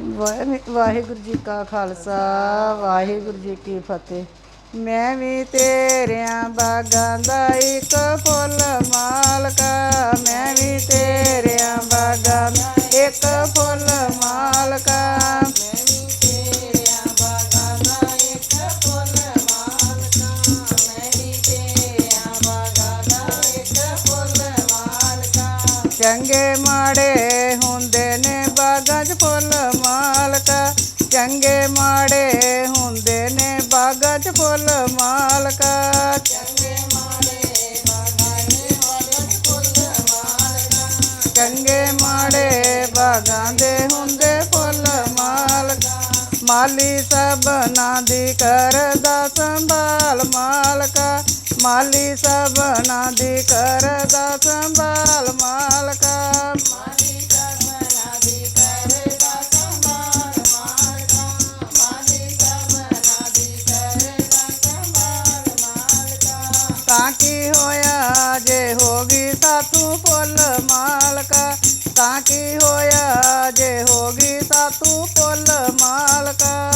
ਵਾਹਿ- ਵਾਹਿਗੁਰੂ ਜੀ ਕਾ ਖਾਲਸਾ, ਵਾਹਿਗੁਰੂ ਜੀ ਕੀ ਫਤਿਹ। ਮੈਂ ਵੀ ਤੇਰਿਆਂ ਬਾਗਾਂ ਦਾ ਇੱਕ ਫੁੱਲ ਮਾਲਕਾ ਮੈਂ ਵੀ ਤੇਰਿਆਂ ਬਾਗਾਂ ਦਾ ਇੱਕ ਫੁੱਲ ਮਾਲਕਾ ਚੰਗੇ ਮਾੜੇ ਹੁੰਦੇ ਚੰਗੇ ਮਾੜੇ ਹੁੰਦੇ ਨੇ ਬਾਗਾਂ 'ਚ ਫੁੱਲ ਮਾਲਕਾ ਚੰਗੇ ਮਾੜੇ ਬਾਗਾਂ ਦੇ ਬਾਗਾਂ 'ਚ ਫੁੱਲ ਮਾਲਕਾ ਚੰਗੇ ਮਾੜੇ ਬਾਗਾਂ ਦੇ ਹੁੰਦੇ ਫੁੱਲ ਮਾਲਕਾ ਮਾਲੀ ਸਭਨਾਂ ਦੀ ਕਰਦਾ ਸੰਭਾਲ ਮਾਲਕਾ ਮਾਲੀ ਸਭਨਾਂ ਦੀ ਕਰਦਾ ਸੰਭਾਲ ਮਾਲਕਾ की होया जे होगी सातू पुल मालका। का ताकी होया जे होगी सातू पोल मालका।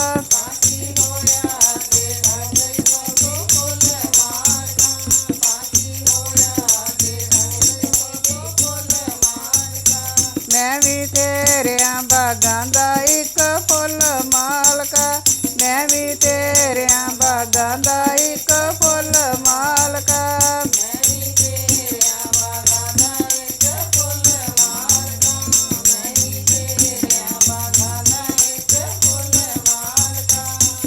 मैं भी तेरे बागां का एक फुल मालका। मैं भी तेरे बागां का एक फुल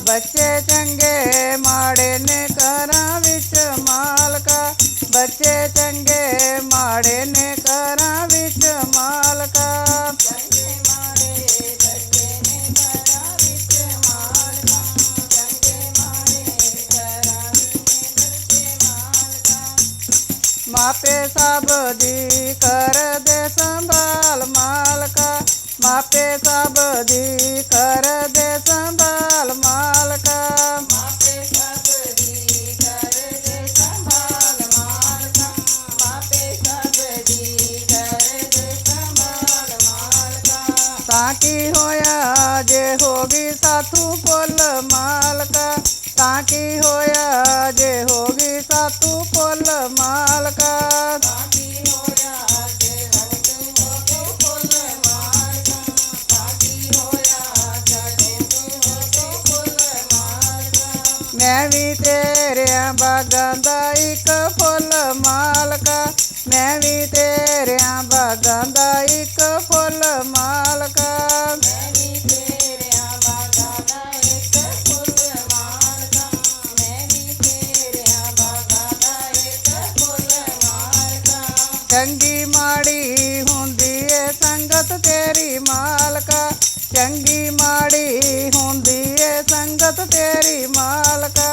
बच्चे चंगे माड़े ने घर बिच मालका। बच्चे चंगे माड़े ने घर बिच मालका। मापे सब दी कर दे संभाल मालका। मापे सब दी ताकि होया जे होगी साथू पोल माल का ताकि होया जे होगी साथू पोल माल का मैं भी तेरे बगंदाई एक फुल माल का मैं भी तेरे बगंदाई एक फुल ਚੰਗੀ ਮਾੜੀ ਹੁੰਦੀ ਏ ਸੰਗਤ ਤੇਰੀ ਮਾਲਕਾ। ਚੰਗੀ ਮਾੜੀ ਹੁੰਦੀ ਏ ਸੰਗਤ ਤੇਰੀ ਮਾਲਕਾ।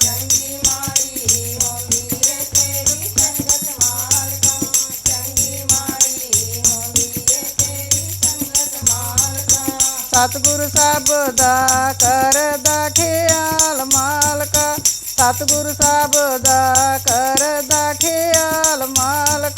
ਚੰਗੀ ਮਾੜੀ ਹੁੰਦੀ ਏ ਤੇਰੀ ਸੰਗਤ ਮਾਲਕਾ। ਚੰਗੀ ਮਾੜੀ ਹੁੰਦੀ ਏ ਤੇਰੀ ਸੰਗਤ ਮਾਲਕਾ। ਸਤਿਗੁਰ ਸਭ ਦਾ ਕਰਦਾ ਖਿਆਲ ਮਾਲਕਾ। ਸਤਿਗੁਰ ਸਭ ਦਾ ਕਰਦਾ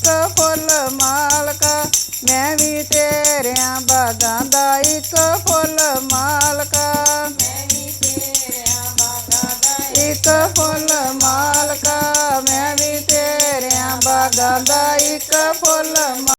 ਇੱਕ ਫੁੱਲ ਮਾਲਕਾ ਮੈਂ ਵੀ ਤੇਰਿਆਂ ਬਾਗਾਂ ਦਾ ਇੱਕ ਫੁੱਲ ਮਾਲਕਾ ਮੈਂ ਵੀ ਤੇਰਿਆਂ ਬਾਗਾਂ ਦਾ ਇੱਕ ਫੁੱਲ